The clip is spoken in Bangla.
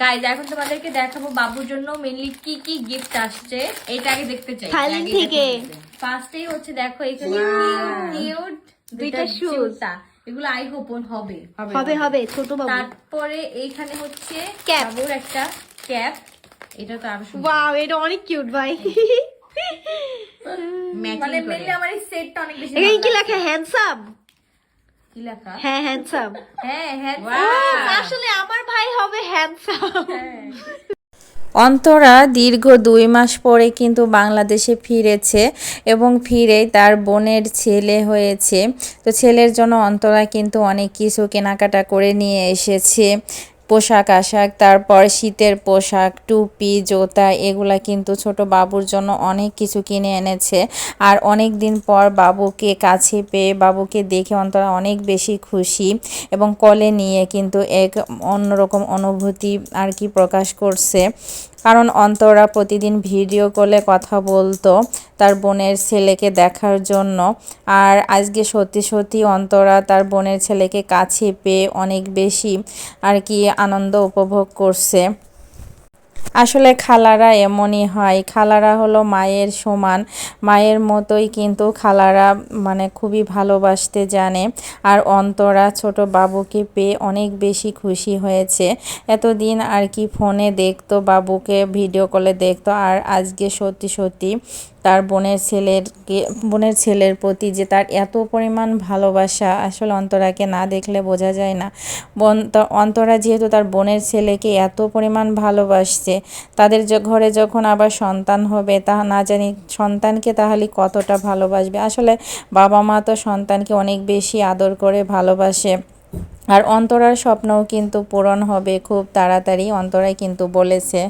গাইজ এখন তোমাদেরকে দেখাবো বাবুর জন্য মেনলি কি কি গিফট আসছে। এটা আগে দেখতে চাই। থাইল্যান্ড থেকে। ফার্স্টেই হচ্ছে দেখো এখানে কিউট দুইটা জুতা। এগুলো আই হোপন হবে। হবে হবে ছোট বাবু। তারপরে এইখানে হচ্ছে. বাবুর একটা ক্যাপ এটা তো আরও সুন্দর। ওয়াও এটা অনেক কিউট ভাই। মানে মেনলি আমার এই সেটটা অনেক বেশি এখানে কি। লেখা? হ্যান্ডসাম কি লেখা? হ্যাঁ হ্যান্ডসাম হ্যাঁ হ্যাঁ আসলে আমার ভাই হবে হ্যান্ডসাম অন্তরা দীর্ঘ দুই মাস পরে কিন্তু বাংলাদেশে ফিরেছে এবং ফিরে তার বোনের ছেলে হয়েছে। তো ছেলের জন্য অন্তরা কিন্তু অনেক কিছু কেনাকাটা করে নিয়ে এসেছে। পোশাক, আশাক, তারপর শীতের পোশাক, টুপি, জোতা, এগুলা কিন্তু ছোট বাবুর জন্য অনেক কিছু কিনে এনেছে। আর অনেক দিন পর বাবুকে কাছে পেয়ে বাবুকে দেখে অন্তরা অনেক বেশি খুশি এবং কলে নিয়ে কিন্তু এক অন্যরকম অনুভূতি আর কি প্রকাশ করছে। কারণ অন্তরা প্রতিদিন ভিডিও কলে কথা বলতো। তার বোনের ছেলেকে দেখার জন্য। আর আজকে সত্যি সত্যি অন্তরা তার বোনের ছেলেকে কাছে পেয়ে অনেক বেশি আর কি আনন্দ উপভোগ করছে। আসলে খালারা এমনই হয়, খালারা হলো মায়ের সমান। মায়ের মতোই কিন্তু খালারা মানে খুবই ভালোবাসতে জানে। আর অন্তরা ছোট বাবুকে পেয়ে অনেক বেশি খুশি হয়েছে। এতদিন আর কি ফোনে দেখতো, বাবুকে ভিডিও কলে দেখতো। আর আজকে সত্যি সত্যি তার বোনের ছেলেরকে বোনের ছেলের প্রতি যে তার এত পরিমাণ ভালোবাসা আসলে অন্তরাকে না দেখলে বোঝা যায় না। অন্তরা যেহেতু তার বোনের ছেলেকে এত পরিমাণ ভালোবাসছে, তাদের যে, ঘরে যখন আবার সন্তান হবে, তা না জানি সন্তানকে তাহলে কতটা ভালোবাসবে। আসলে বাবা মা তো সন্তানকে অনেক বেশি আদর করে ভালোবাসে। আর অন্তরার স্বপ্নও কিন্তু পূরণ হবে খুব তাড়াতাড়ি, অন্তরাই কিন্তু বলেছে।